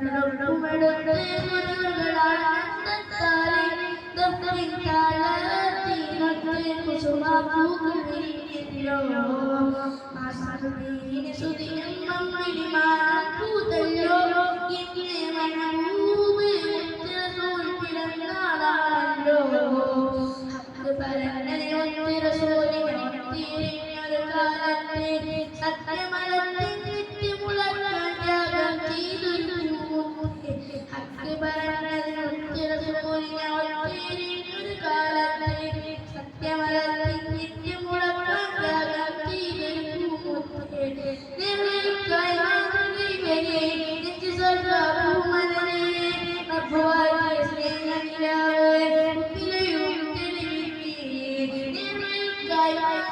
തൊട്ടുമെടുത്ത് മുരകളാനന്ദത്താലെ ൂതല്ലോ ഇങ്ങനെ മണമൂവ് പിറന്നാളാണല്ലോ പരന്നൊരു സൂര്യൻ കാലത്തെ സത്യമ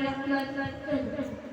Gracias.